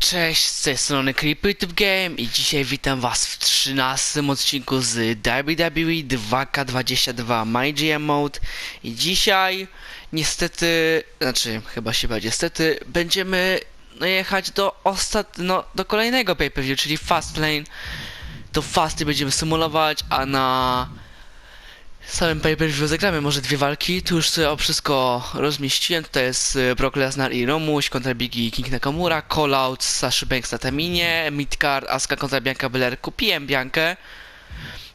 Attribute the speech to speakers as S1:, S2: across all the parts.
S1: Cześć, z tej strony CreepyTube Game i dzisiaj witam was w 13 odcinku z WWE 2K22 MyGM Mode. I dzisiaj niestety, znaczy chyba się będzie niestety, będziemy jechać do ostat... no do kolejnego pay-per-view, czyli Fastlane to Fasty będziemy symulować, a na samym pay-per-view może dwie walki, tu już sobie o wszystko rozmieściłem, tutaj jest y, Brock Lesnar i Romuś kontra Biggie i King Nakamura, Call Out z Saszy Banks na Taminie, Midcard, Asuka kontra Bianca Belair, kupiłem Biankę,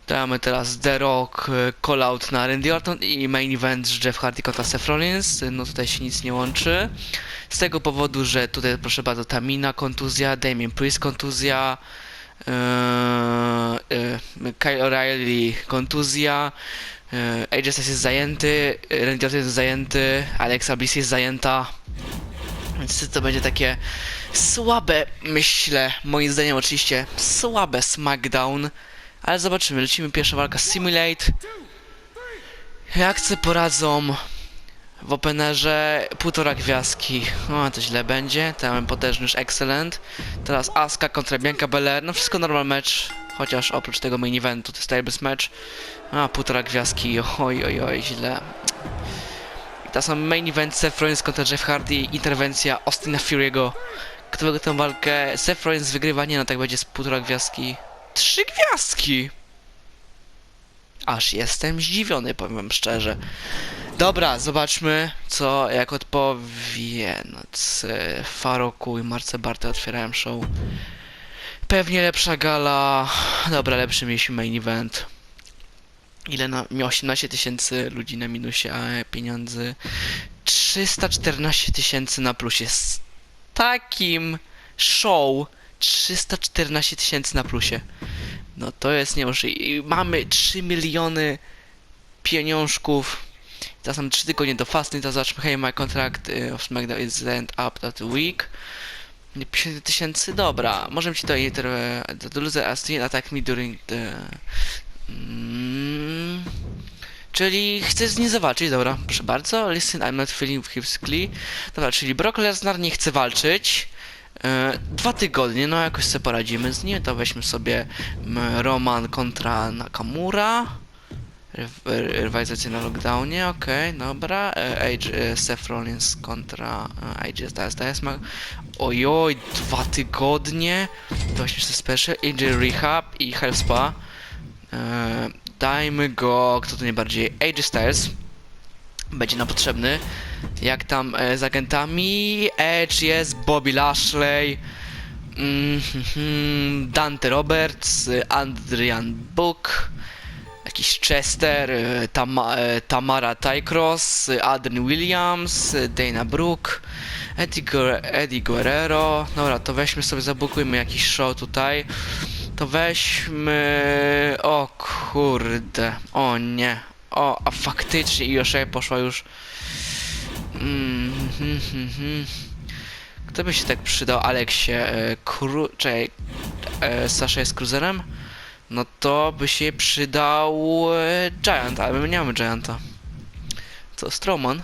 S1: to mamy teraz The Rock, y, Call Out na Randy Orton i main event Jeff Hardy kontra Seth Rollins, no tutaj się nic nie łączy, z tego powodu, że tutaj proszę bardzo Tamina kontuzja, Damien Priest kontuzja, Kyle O'Reilly kontuzja, e, AJ Styles jest zajęty, e, Randy Orton jest zajęty, Alexa Bliss jest zajęta. Więc to będzie takie słabe, myślę, moim zdaniem oczywiście, słabe SmackDown. Ale zobaczymy, lecimy pierwsza walka Simulate. Jak sobie poradzą w openerze półtora gwiazdki. O, to źle będzie. Tam potężny już excellent. Teraz Asuka kontra Bianca Belair. No wszystko normal mecz. Chociaż oprócz tego main eventu to jest tables match. A, półtora gwiazdki. Oj, oj, oj, źle. I teraz mamy main event Seth Rollins kontra Jeff Hardy. Interwencja Austina Fury'ego. Wygra tę walkę? Seth Rollins wygrywa. Nie no, tak będzie z półtora gwiazdki. Trzy gwiazdki! Aż jestem zdziwiony, powiem szczerze. Dobra, zobaczmy, co jak odpowie. No, c- Faroku i Marce Barty otwierałem show. Pewnie lepsza gala. Dobra, lepszy mieliśmy main event. Ile na. Miał 18 tysięcy ludzi na minusie, a pieniądze 314 tysięcy na plusie. Z takim show 314 tysięcy na plusie. No to jest niemożliwe. I mamy 3 miliony pieniążków. Teraz mam 3 tygodnie do fasting, to zobaczmy, hey, my contract y, of SmackDown is end up that week. 50 tysięcy, dobra. Możemy ci either uh, the loser as attack me during the... Mm, czyli chcesz z nim zawalczyć, dobra, proszę bardzo. Listen, I'm not feeling physically. Dobra, czyli Brock Lesnar nie chce walczyć. E, dwa tygodnie, no jakoś sobie poradzimy z nim, to weźmy sobie Roman kontra Nakamura. Ryw- Rywalizacja na lockdownie, okej, dobra. E, AJ, e, Seth Rollins kontra e, AJ Styles. Styles ma... Ojoj, dwa tygodnie. To właśnie sobie special. AJ Rehab i Health Spa. E, dajmy go, kto to najbardziej? AJ Styles. Będzie nam potrzebny. Jak tam e, z agentami? Edge jest, Bobby Lashley. Mm, mhm, Dante Roberts, Adrian Book, jakiś Chester, e, Tama, e, Tamara Tycross, Adrian Williams, Dana Brooke, Eddie, Guer- Eddie Guerrero. Dobra, to weźmy sobie, zabukujmy jakiś show tutaj. To weźmy... O kurde, o nie. O, a faktycznie Ioshia poszła już... Mm, hmm, hmm, hmm. Kto by się tak przydał? Aleksie, e, e, Sasha jest cruiserem? No to by się przydał e, Giant, ale my nie mamy Gianta. Co, Strowman?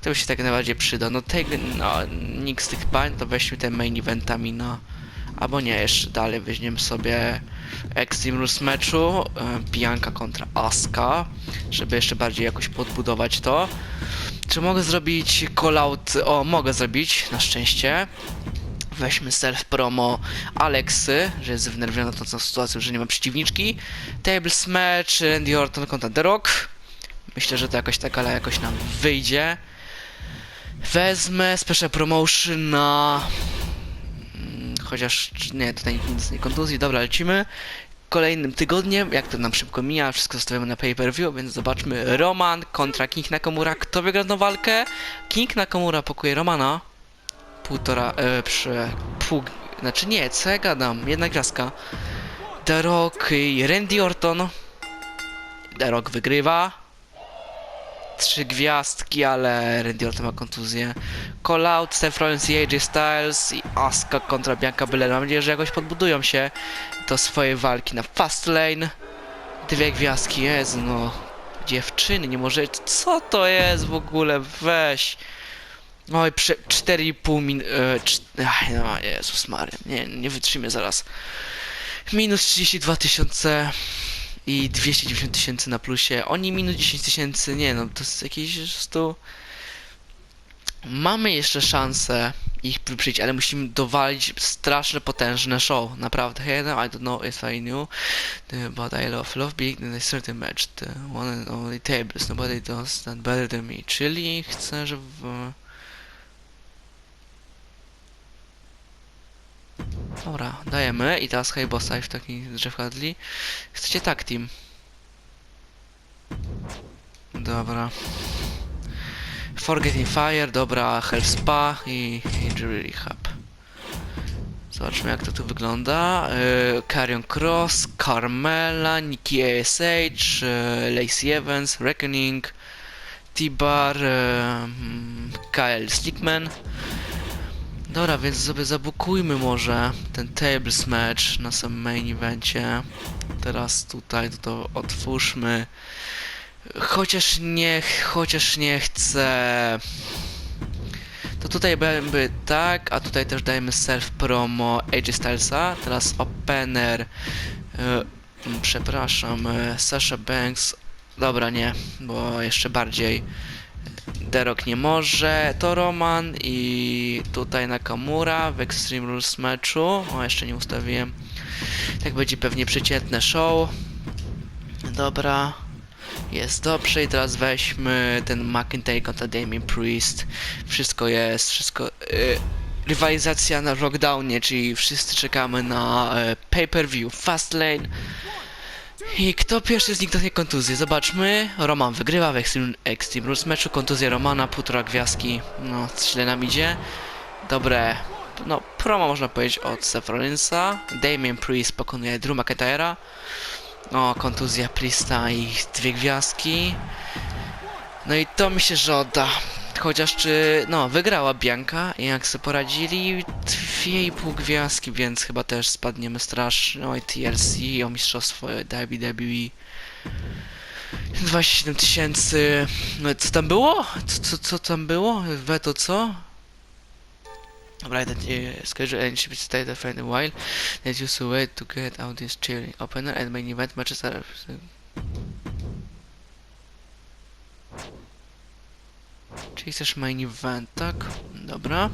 S1: Kto by się tak najbardziej przydał? No tego, no, nikt z tych pań, to weźmy te main eventami na... Albo nie, jeszcze dalej weźmiemy sobie Extreme Rules meczu, e, Bianca kontra Asuka, żeby jeszcze bardziej jakoś podbudować to. Czy mogę zrobić call out? O, mogę zrobić, na szczęście. Weźmy self promo Alexy, że jest wnerwiona tą sytuacją, że nie ma przeciwniczki. Tables match, Randy Orton kontra The Rock. Myślę, że to jakoś tak, ale jakoś nam wyjdzie. Wezmę special promotion na... Chociaż, nie, tutaj nic nie kontuzji. Dobra, lecimy. Kolejnym tygodniem, jak to nam szybko mija, wszystko zostawiamy na pay-per-view, więc zobaczmy Roman kontra King Nakamura. Kto wygra tę walkę? King Nakamura pokuje Romana. Półtora, e, przy, pół, znaczy nie, co ja gadam, jedna gwiazdka. The Rock i Randy Orton. The Rock wygrywa. Trzy gwiazdki, ale Randy Orton ma kontuzję. Call out, Seth Rollins i AJ Styles i Asuka kontra Bianca Belair. Mam nadzieję, że jakoś podbudują się do swojej walki na Fastlane. Dwie gwiazdki, Jezu, no. Dziewczyny, nie może... Co to jest w ogóle? Weź. Oj, prze, 4,5 min... E, cz, ach, no, Jezus Maria, nie, nie wytrzymię zaraz. Minus 32 tysiące i 290 tysięcy na plusie. Oni minus 10 tysięcy, nie no, to jest jakieś po prostu... Mamy jeszcze szansę ich wyprzedzić, ale musimy dowalić straszne, potężne show. Naprawdę. Hey, no, I don't know if I knew, but I love, love being in a certain match. The one and only tables. Nobody does that better than me. Czyli chcę, żeby... Dobra, dajemy i teraz Haybossa i w taki drzew hadli. Chcecie tag team? Dobra. Forgetting Fire, dobra, Health Spa i Injury Rehab. Zobaczmy jak to tu wygląda. Yy, Cross, Carmela, Nikki ASH, yy, Lacey Evans, Reckoning, T-Bar, yy, Slickman. Dobra, więc sobie zabukujmy może ten tables match na samym main evencie. Teraz tutaj to, otwórzmy. Chociaż nie, chociaż nie chcę. To tutaj byłby tak, a tutaj też dajemy self promo AJ Stylesa. Teraz opener. e, przepraszam, e, Sasha Banks. Dobra, nie, bo jeszcze bardziej. Derok nie może, to Roman i tutaj Nakamura w Extreme Rules meczu. O, jeszcze nie ustawiłem. Tak będzie pewnie przeciętne show. Dobra. Jest dobrze i teraz weźmy ten McIntyre kontra Damien Priest. Wszystko jest, wszystko... Yy, rywalizacja na Rockdownie, czyli wszyscy czekamy na yy, pay-per-view Fastlane. I kto pierwszy zniknie kontuzję? Zobaczmy. Roman wygrywa w Extreme, Rules meczu. Kontuzja Romana, półtora gwiazdki. No, źle nam idzie. Dobre. No, promo można powiedzieć od Seth Rollinsa. Damien Priest pokonuje Drew McIntyre'a. O, kontuzja Priesta i dwie gwiazdki. No i to mi się że odda. Chociaż czy, no, wygrała Bianka i jak sobie poradzili, dwie i pół gwiazdki, więc chyba też spadniemy strasznie. Oj, TLC, o mistrzostwo WWE. 27 tysięcy. No, co tam było? Co, co, co tam było? Weto co? Right, that uh, schedule and should stay for a while. That used to wait to get out this cheering opener and main event matches are. Czyli chcesz main event, tak? Dobra.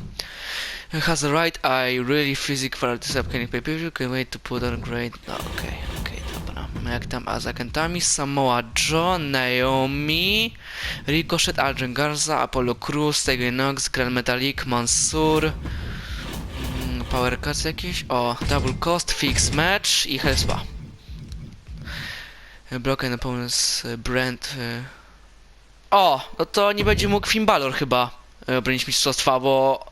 S1: Has a right, I really physic for this upcoming pay per view. Can wait to put on great. No, okej, okej, dobra. Jak tam a z agentami? Samoa Joe, Naomi, Ricochet, Adrian Garza, Apollo Cruz, Tegan Knox, Grand Metalik, Mansur. Mm, Power cards jakieś? O, Double Cost, Fix Match i Hellspa. Broken Opponents, y, Brand. y. O, no to nie będzie mógł Finn Balor chyba y, obronić mistrzostwa, bo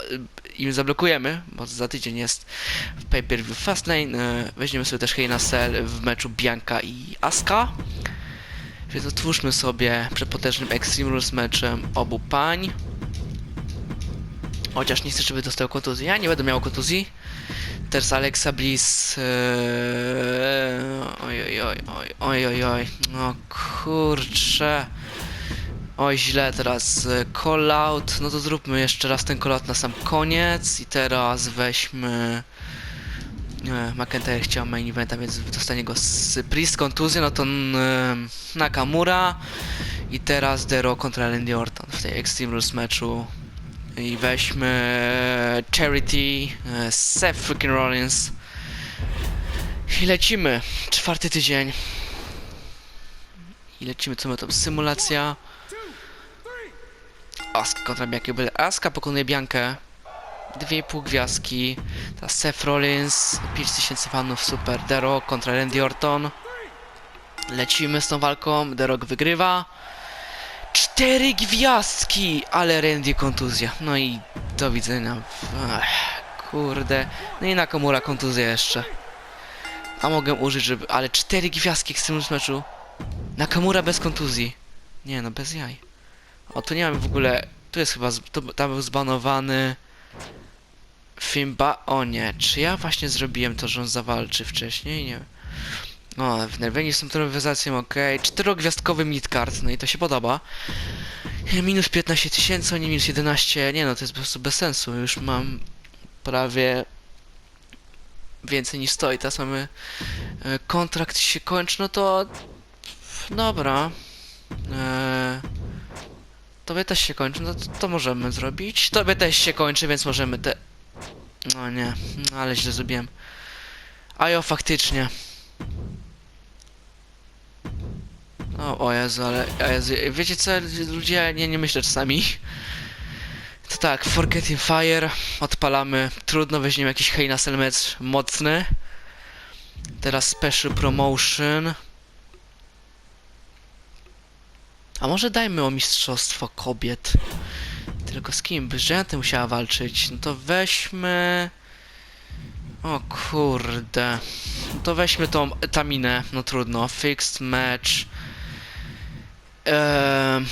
S1: im zablokujemy, bo za tydzień jest w pay-per-view Fastlane. y, Weźmiemy sobie też Heyna Cell w meczu Bianca i Asuka. Więc otwórzmy sobie przepotężnym Extreme Rules meczem obu pań. Chociaż nie chcę, żeby dostał kontuzji. Ja nie będę miał kontuzji. Teraz Alexa Bliss. Yy... Oj, oj, oj, oj, oj, oj, oj. No kurczę. Oj, źle teraz. e, Call out. No to zróbmy jeszcze raz ten call out na sam koniec. I teraz weźmy. McIntyre chciał main eventa, więc dostanie go z Priest kontuzję, no to n- Nakamura i teraz Dero kontra Randy Orton w tej Extreme Rules meczu i weźmy Charity, e, Seth freaking Rollins i lecimy, czwarty tydzień i lecimy, co my tam, symulacja Aska kontra Bianca Belair. Aska pokonuje Biankę dwie i pół gwiazdki. Teraz Seth Rollins, 5000 fanów, super. The Rock kontra Randy Orton. Lecimy z tą walką, The wygrywa. Cztery gwiazdki, ale Randy kontuzja. No i do widzenia. Kurde. No i Nakamura kontuzja jeszcze. A mogę użyć, żeby... Ale cztery gwiazdki w tym meczu. Nakamura bez kontuzji. Nie no, bez jaj. O, tu nie mamy w ogóle... Tu jest chyba... Tu, tam był zbanowany... Fimba... O nie, czy ja właśnie zrobiłem to, że on zawalczy wcześniej? Nie. O, wnerwieni z tą terroryzacją, okej. Czterogwiazdkowy midcard, no i to się podoba. Minus 15 tysięcy, nie minus 11. Nie no, to jest po prostu bez sensu. Już mam prawie więcej niż stoi. Teraz mamy e, kontrakt się kończy, no to dobra. E, tobie też się kończy, no to, to możemy zrobić. Tobie też się kończy, więc możemy te... No nie, no ale źle zrobiłem. A jo, faktycznie. O, o Jezu, ale o Jezu, wiecie co, ludzie, nie, nie myślę czasami. To tak, Forgetting Fire, odpalamy, trudno, weźmiemy jakiś Heina Selmec mocny. Teraz Special Promotion. A może dajmy o Mistrzostwo Kobiet. Tylko z kim? By Żenty musiała walczyć. No to weźmy... O kurde. No to weźmy tą Taminę, no trudno. Fixed match. Eee,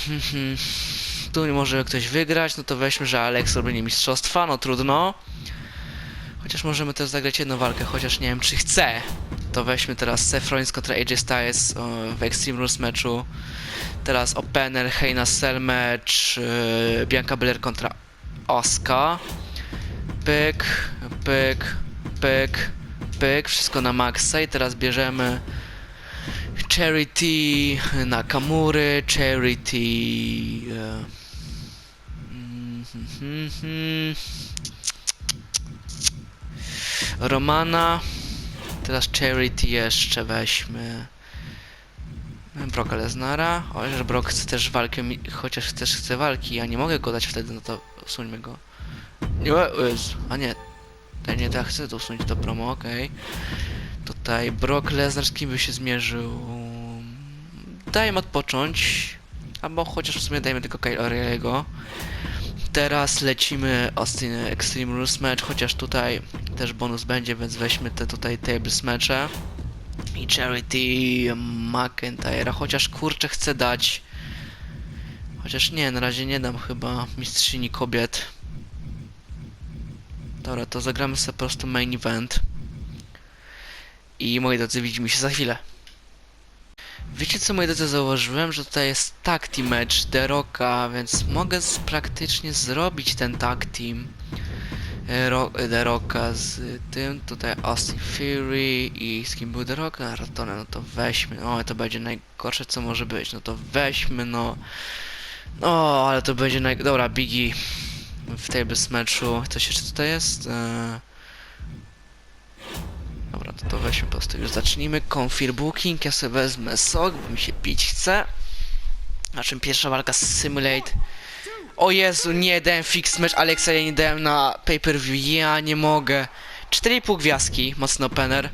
S1: tu nie może ktoś wygrać, no to weźmy, że Alex robi nie mistrzostwa, no trudno. Chociaż możemy też zagrać jedną walkę, chociaż nie wiem czy chcę. To weźmy teraz Seth Rollins kontra AJ Styles o, w Extreme Rules meczu. Teraz opener, Heyna Cell match, yy, Bianca Belair kontra Asuka. Pyk, pyk, pyk, pyk, wszystko na maksa i teraz bierzemy Charity Nakamury, Charity e, mm, hmm, hmm. Romana teraz Charity jeszcze weźmy Brocka Lesnara chociaż Brock chce też walkę mi- chociaż też chce walki ja nie mogę go dać wtedy no to usuńmy go nie, a nie ja nie, chcę to usunąć do promo, okej Tutaj Brock Lesnar z kim by się zmierzył? Dajmy odpocząć. Albo chociaż w sumie dajmy tylko Kyle O'Reilly'ego. Teraz lecimy Austin Extreme Rules match, chociaż tutaj też bonus będzie, więc weźmy te tutaj tables mecze. I Charity McIntyre'a, chociaż kurczę chcę dać. Chociaż nie, na razie nie dam chyba mistrzyni kobiet. Dobra, to zagramy sobie po prostu main event. I moi drodzy, widzimy się za chwilę. Wiecie co, moi drodzy, zauważyłem, że tutaj jest tag team match The Rocka, więc mogę z, praktycznie zrobić ten tag team e, Ro The Rocka z tym, tutaj Austin Fury i z kim był The Rock? A, Ratone, no to weźmy, o, to będzie najgorsze co może być, no to weźmy, no. O, ale to będzie naj... Dobra, Biggie w tables matchu, coś jeszcze tutaj jest? Eee... To, to weźmy po prostu już zacznijmy. Confir booking, ja sobie wezmę sok, bo mi się pić chce. Na czym pierwsza walka z Simulate. O Jezu, nie dałem fix match Alexa, ja nie dałem na pay-per-view, ja nie mogę. 4,5 gwiazdki, mocno opener.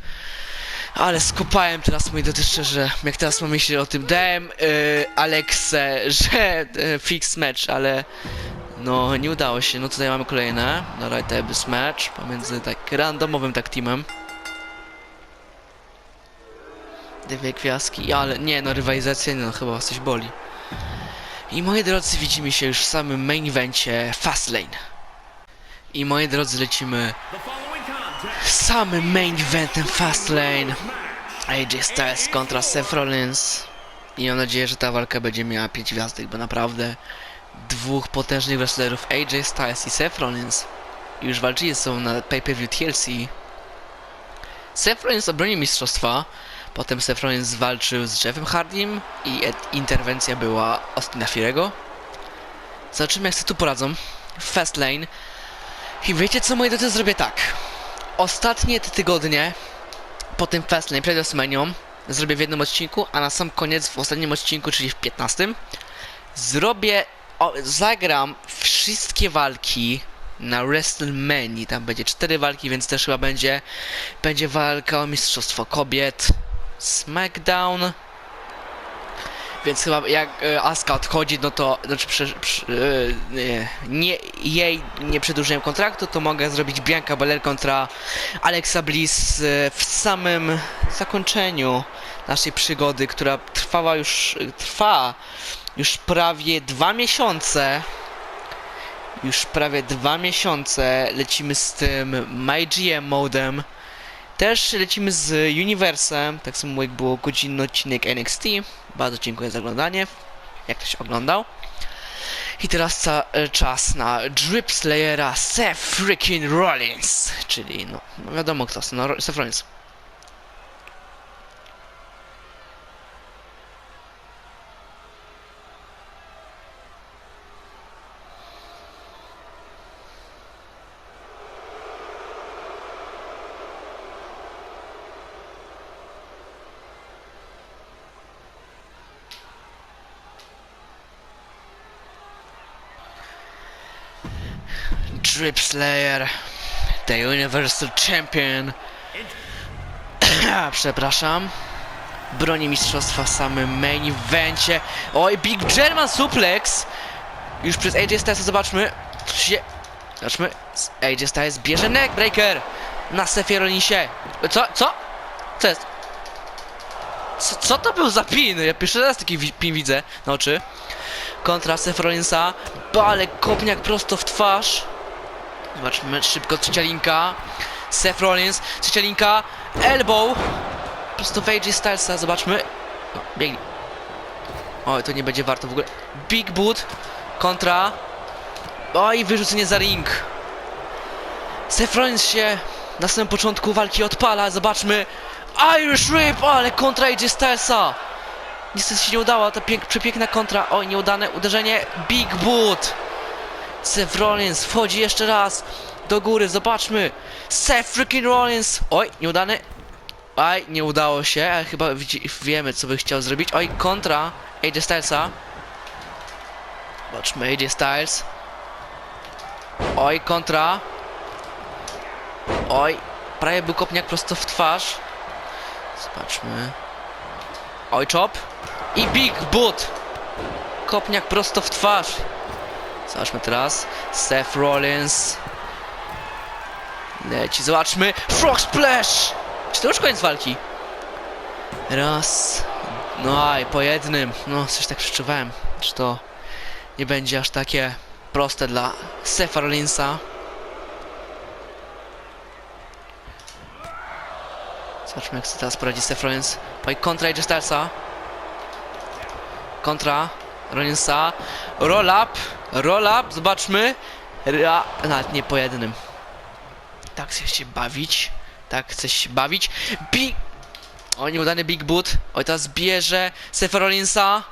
S1: Ale skopałem teraz, moi drodzy, szczerze, jak teraz mam myśleć o tym, dałem yy, Alexę, że yy, fix match, ale no nie udało się. No tutaj mamy kolejne, dobra, tables match pomiędzy tak randomowym tak teamem. Dwie gwiazdki, ale nie no, rywalizacja nie no, chyba was coś boli. I moi drodzy, widzimy się już w samym main evencie Fastlane. I moi drodzy, lecimy samym main eventem Fastlane. AJ Styles kontra Seth Rollins. I mam nadzieję, że ta walka będzie miała 5 gwiazdek, bo naprawdę dwóch potężnych wrestlerów AJ Styles i Seth Rollins już walczyli sobą na pay-per-view TLC. Seth Rollins obronił mistrzostwa, Potem Seth Rollins walczył z Jeffem Hardym i et- interwencja była Austina Firego. Zobaczymy jak sobie tu poradzą. Fast Lane. I wiecie co moi drodzy, zrobię tak. Ostatnie te tygodnie po tym Fast Lane przed WrestleManią zrobię w jednym odcinku, a na sam koniec w ostatnim odcinku, czyli w 15 zrobię, o, zagram wszystkie walki na WrestleMania. Tam będzie cztery walki, więc też chyba będzie będzie walka o mistrzostwo kobiet. SmackDown. Więc chyba jak e, Asuka odchodzi, no to znaczy prze, prze, e, nie, nie, jej nie przedłużyłem kontraktu, to mogę zrobić Bianca Belair kontra Alexa Bliss e, w samym zakończeniu naszej przygody, która trwała już, trwa już prawie dwa miesiące. Już prawie dwa miesiące lecimy z tym MyGM modem. Też lecimy z Uniwersem, tak samo jak było godzinny odcinek NXT. Bardzo dziękuję za oglądanie, jak ktoś oglądał. I teraz ca- e, czas na Drip Slayera Seth freaking Rollins, czyli no, no wiadomo kto, no Seth Rollins. Drip Slayer, the Universal Champion. Przepraszam. Broni mistrzostwa w samym main evencie. Oj, Big German Suplex! Już przez AJ Styles zobaczmy. Się... Zobaczmy. AJ Styles bierze neckbreaker na Sefie Rollinsie. Co? Co? Co jest? Co, co to był za pin? Ja pierwszy raz taki pin widzę na oczy. Kontra Seth Rollinsa. Bale kopniak prosto w twarz. Zobaczmy szybko trzecia linka. Seth Rollins, trzecia linka. Elbow. Prosto w AJ Stylesa, zobaczmy. Biegnie. Oj, to nie będzie warto w ogóle. Big Boot kontra. Oj, wyrzucenie za ring. Seth Rollins się na samym początku walki odpala, zobaczmy. Irish Rip, ale kontra AJ Stylesa. Niestety się nie udała, ta pięk, przepiękna kontra. Oj, nieudane uderzenie. Big Boot. Seth Rollins wchodzi jeszcze raz do góry, zobaczmy. Seth freaking Rollins. Oj, nieudany. Oj, nie udało się, ale chyba wiemy co by chciał zrobić. Oj, kontra AJ Stylesa. Zobaczmy AJ Styles. Oj, kontra. Oj, prawie był kopniak prosto w twarz. Zobaczmy. Oj, chop. I Big Boot. Kopniak prosto w twarz. Zobaczmy teraz. Seth Rollins. Leci, zobaczmy. Frog Splash! Czy to już koniec walki? Raz. No aj, po jednym. No, coś tak przeczuwałem. Czy to nie będzie aż takie proste dla Setha Rollinsa. Zobaczmy jak sobie teraz poradzi Seth Rollins. Oj, kontra AJ Stylesa. Kontra Rollinsa. Roll up. Roll up. Zobaczmy. Ra... Nawet nie po jednym. Tak chcę się bawić. Tak chcę się bawić. Big... O, nieudany Big Boot. Oj, teraz bierze Seth Rollinsa.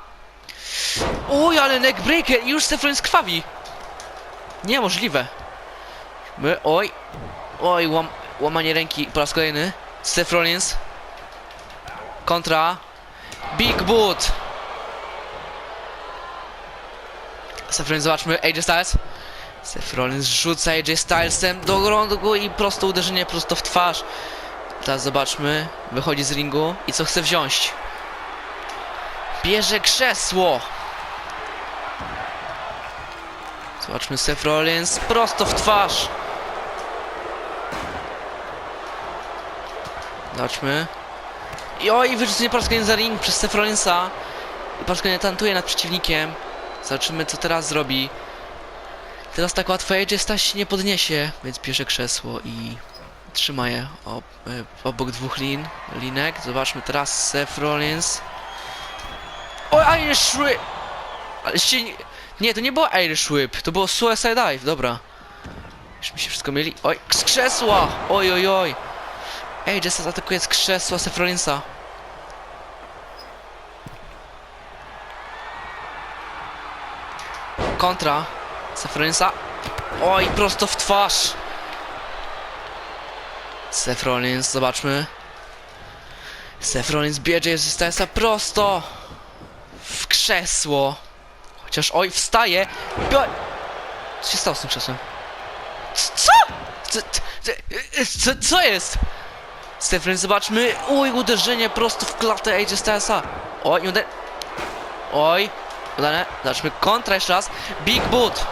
S1: Uj, ale neckbreaker. I już Seth Rollins krwawi. Niemożliwe. My... Oj. Oj, łam... łamanie ręki po raz kolejny. Seth. Kontra. Big Boot. Seth Rollins, zobaczmy, AJ Styles. Seth Rollins rzuca AJ Stylesem do grądu i prosto uderzenie prosto w twarz. Teraz zobaczmy, wychodzi z ringu i co chce wziąć. Bierze krzesło. Zobaczmy Seth Rollins prosto w twarz. Zobaczmy. I oj, wyrzucenie po raz kolejny za ring przez Seth Rollinsa. I po raz kolejny tantuje nad przeciwnikiem. Zobaczymy co teraz zrobi. Teraz tak łatwo AJ Styles się nie podniesie, więc bierze krzesło i trzyma je ob, e, obok dwóch lin, linek. Zobaczmy teraz Seth Rollins. O, Irish Whip! Ale się nie... Nie, to nie było Irish Whip, to było Suicide Dive, dobra. Już mi się wszystko mieli. Oj, z krzesła! Oj, oj, oj. AJ Styles atakuje z krzesła Seth Rollinsa. Kontra. Seth Rollinsa. Oj, prosto w twarz. Seth Rollins, zobaczmy. Seth Rollins bierze ze Stylesa prosto w krzesło. Chociaż, oj, wstaje. Bio... Co się stało z tym krzesłem? Co? Co, co, co, jest? Seth Rollins, zobaczmy. Oj, uderzenie prosto w klatę AJ Stylesa. Oj, nie uder... Oj, udane. Zobaczmy, kontra jeszcze raz. Big Boot.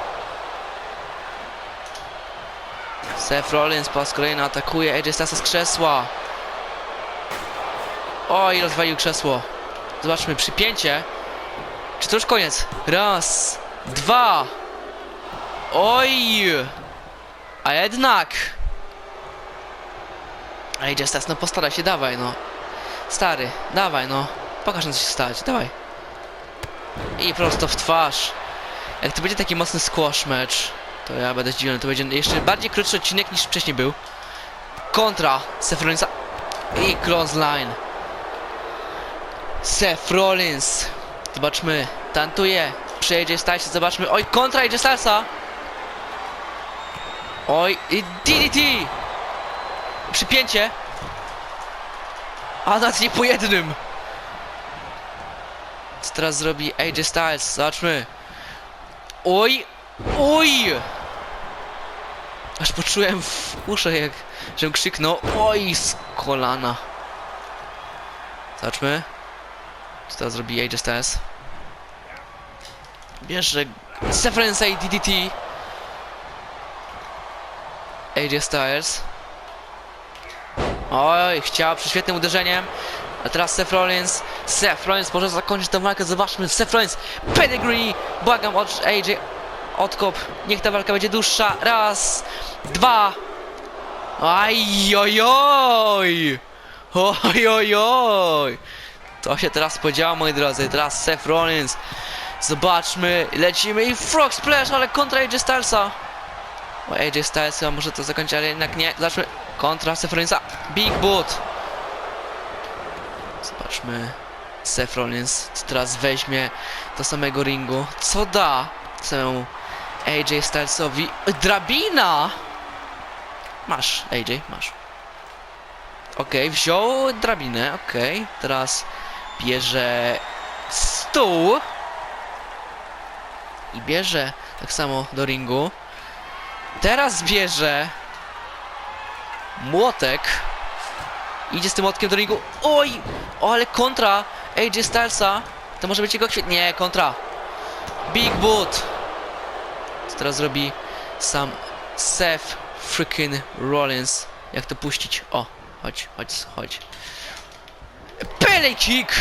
S1: Seth Rollins po raz kolejny atakuje AJ Stylesa z krzesła. Oj, rozwalił krzesło. Zobaczmy, przypięcie. Czy to już koniec? Raz, dwa. Oj! A jednak! Ej, Justas, no postaraj się, dawaj, no. Stary, dawaj, no. Pokaż nam, co się stać, dawaj. I prosto w twarz. Jak to będzie taki mocny squash mecz, to ja będę zdziwiony. To będzie jeszcze bardziej krótszy odcinek niż wcześniej był. Kontra Seth Rollinsa i clothesline. Seth Rollins. Zobaczmy. Tantuje. Przejedzie Stylesa. Zobaczmy. Oj, kontra idzie Stylesa. Oj, i DDT. Przypięcie. A nawet nie po jednym. Co teraz zrobi AJ Styles? Zobaczmy. Oj! Oj! Aż poczułem w uszach, jak żebym krzyknął Oj! z kolana. Zobaczmy. Co teraz zrobi AJ Styles? Bierze Severance'a i DDT. AJ Styles. Oj, chciała przy świetnym uderzeniem. A teraz Seth Rollins. Seth Rollins może zakończyć tę walkę. Zobaczmy. Seth Rollins. Pedigree. Błagam od AJ. Odkop. Niech ta walka będzie dłuższa. Raz. Dwa. Aj, oj, oj. Oj, oj, oj. To się teraz podziało, moi drodzy. Teraz Seth Rollins. Zobaczmy. Lecimy i Frog Splash, ale kontra AJ Stylesa. O, AJ Styles chyba może to zakończyć, ale jednak nie. Zobaczmy. Kontra Seth Rollinsa. Big Boot. Zobaczmy. Co teraz weźmie do samego ringu. Co da samemu AJ Stylesowi? Drabina! Masz, AJ, masz. Okej, wziął drabinę, okej. Teraz bierze stół. I bierze tak samo do ringu. Teraz bierze młotek. Idzie z tym młotkiem do ringu. Oj! O, ale kontra AJ Stylesa. To może być jego kwiat... Nie, kontra. Big Boot. Co teraz zrobi sam Seth freaking Rollins? Jak to puścić? O, chodź, chodź, chodź. Pele kick!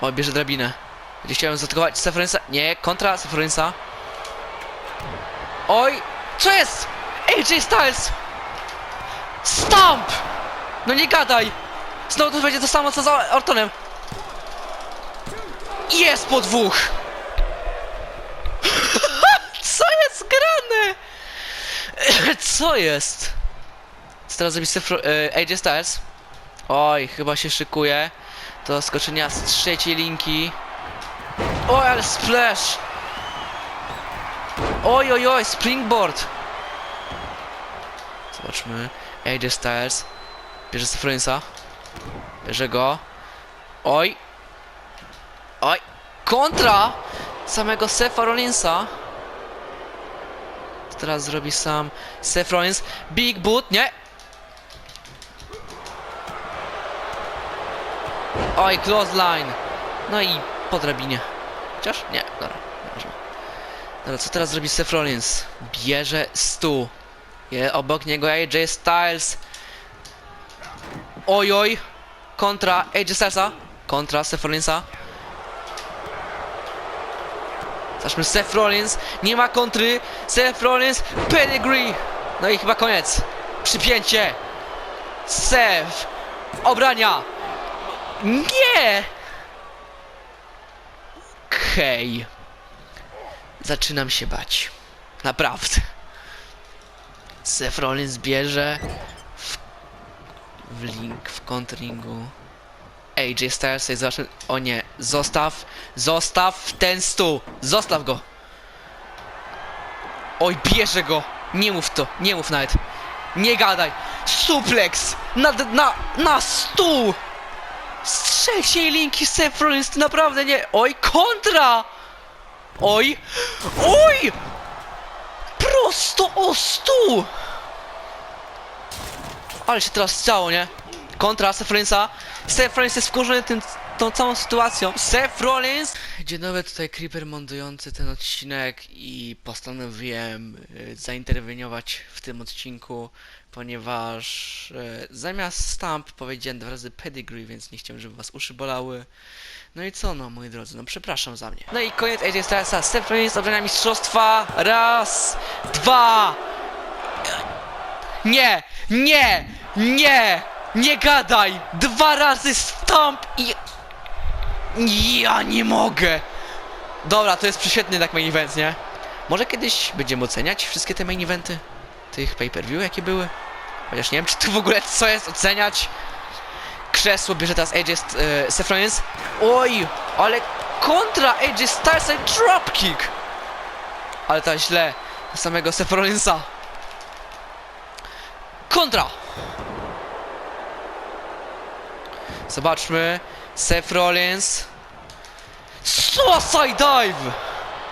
S1: O, bierze drabinę. Będzie chciałem zaatakować Seth Rollinsa. Nie, kontra Seth Rollinsa. Oj, co jest? AJ Styles! Stomp! No nie gadaj! Znowu to będzie to samo co za Ortonem. Jest po dwóch! co jest grane? co jest? Teraz zrobi Seth, Ro- e, AJ Styles? Oj, chyba się szykuje. Do skoczenia z trzeciej linki. Oj, ale splash! Oj, oj, oj, springboard! Zobaczmy. AJ Styles. Bierze Rollinsa. Bierze go. Oj! Oj! Kontra! Samego Sefa Rollinsa. Teraz zrobi sam Seth Rollins? Big boot, nie! Oj, close line. No i po drabinie. Chociaż? Nie, dobra, nieważne. Dobra, co teraz robi Seth Rollins? Bierze stół. Je, obok niego AJ Styles. Oj, oj. Kontra AJ Stylesa. Kontra Seth Rollinsa. Zobaczmy, Seth Rollins. Nie ma kontry. Seth Rollins. Pedigree. No i chyba koniec. Przypięcie. Seth. Obrania. Nie! Hej. Zaczynam się bać. Naprawdę. Seth Rollins bierze w, w link, w kontringu. AJ Styles i zobaczmy. O nie, zostaw, zostaw ten stół, zostaw go. Oj, bierze go. Nie mów to, nie mów nawet. Nie gadaj. Suplex na, na, na stół. Z trzeciej linki Seth Rollins, naprawdę nie... Oj, kontra! Oj! Oj! Prosto o stół! Ale się teraz stało, nie? Kontra Seth Rollinsa. Seth Rollins jest wkurzony tym, tą całą sytuacją. Seth Rollins! Dzień dobry, tutaj Creeper montujący ten odcinek i postanowiłem y, zainterweniować w tym odcinku, ponieważ y, zamiast stamp powiedziałem dwa razy pedigree, więc nie chciałem, żeby was uszy bolały. No i co no, moi drodzy, no przepraszam za mnie. No i koniec AJ Stylesa, Seth Rollins obrania mistrzostwa. Raz, dwa, Nie! Nie! Nie! Nie gadaj! Dwa razy stomp i... Ja nie mogę! Dobra, to jest prześwietny tak main event, nie? Może kiedyś będziemy oceniać wszystkie te main eventy? Tych pay-per-view jakie były? Chociaż nie wiem, czy tu w ogóle co jest oceniać. Krzesło bierze teraz AJ e, Seth Rollins. Oj, ale kontra AJ Styles i dropkick! Ale to źle. Samego Seth Rollinsa. Kontra! Zobaczmy. Seth Rollins. Suicide Dive!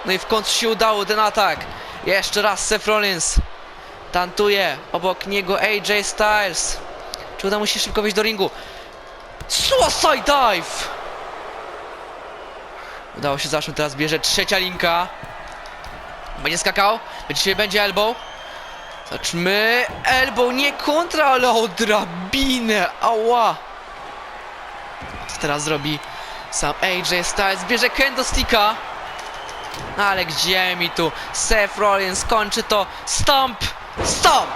S1: No i w końcu się udało ten atak. Jeszcze raz Seth Rollins. Tantuje. Obok niego AJ Styles. Czy uda mu się szybko wejść do ringu? Suicide Dive! Udało się, zobaczmy teraz bierze trzecia linka. Będzie skakał. Będzie, będzie elbow. Zobaczmy. Elbow nie kontra, ale o drabinę. Ała. Co teraz zrobi sam AJ Styles? Bierze kendo sticka. No ale gdzie mi tu? Seth Rollins kończy to. Stomp! Stomp!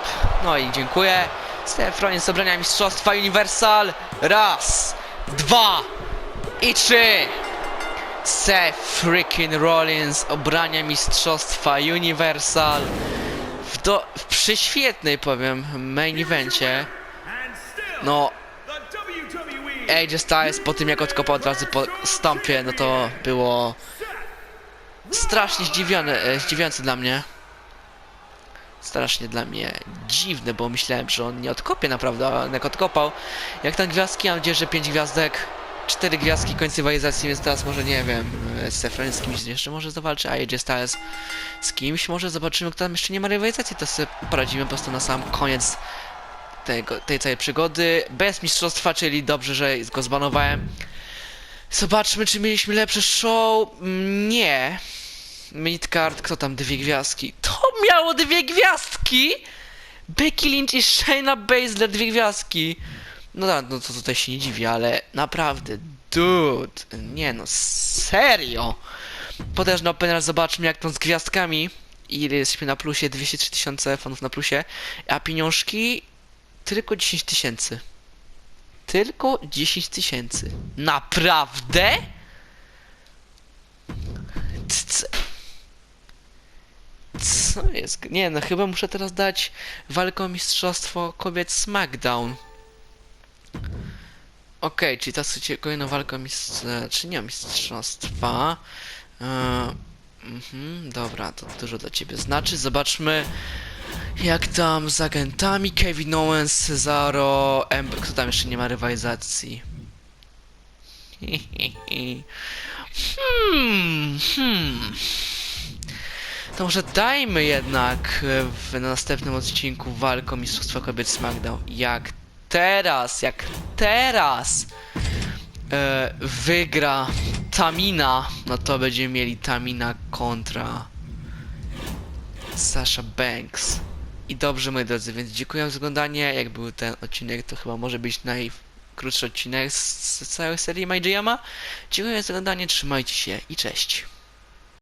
S1: No i dziękuję. Seth Rollins obrania mistrzostwa Universal. Raz, dwa i trzy. Seth freaking Rollins obrania mistrzostwa Universal w, do, w prześwietnej powiem main evencie. No, AJ Styles po tym jak odkopał od razu po stąpie, no to było strasznie zdziwione, e, zdziwiające dla mnie. Strasznie dla mnie dziwne, bo myślałem, że on nie odkopie naprawdę, a jak odkopał. Jak tam gwiazdki, mam nadzieję, że 5 gwiazdek, 4 gwiazdki końca rywalizacji, więc teraz może nie wiem, Rollins z kimś jeszcze może zawalczy, a AJ Styles z kimś może zobaczymy, kto tam jeszcze nie ma rywalizacji, to sobie poradzimy po prostu na sam koniec tego, tej całej przygody. Bez mistrzostwa, czyli dobrze, że go zbanowałem. Zobaczmy, czy mieliśmy lepsze show. Mm, Nie. Midcard, kto tam dwie gwiazdki? To miało dwie gwiazdki! Becky Lynch i Shayna Baszler dwie gwiazdki. No tak, no to tutaj się nie dziwię, ale naprawdę, dude, nie no, serio. Potężny opener, zobaczmy jak to z gwiazdkami. Ile jesteśmy na plusie, 203 tysiące fanów na plusie, a pieniążki tylko 10 tysięcy. Tylko 10 tysięcy. Naprawdę? Co jest? Nie no, chyba muszę teraz dać walkę o mistrzostwo kobiet SmackDown. Okej, czyli ta słuchajcie, kolejna walka o o mistrzostwa. Eee, mhm, dobra, to dużo dla ciebie znaczy. Zobaczmy jak tam z agentami Kevin Owens, Cesaro, Ember, kto tam jeszcze nie ma rywalizacji? Hmm, hmm. To może dajmy jednak e, w następnym odcinku walkę o Mistrzostwo Kobiet SmackDown. Jak teraz, jak teraz e, wygra Tamina, no to będziemy mieli Tamina kontra Sasha Banks. I dobrze, moi drodzy, więc dziękuję za oglądanie. Jak był ten odcinek, to chyba może być najkrótszy odcinek z, całej serii My Jama. Dziękuję za oglądanie, trzymajcie się i cześć.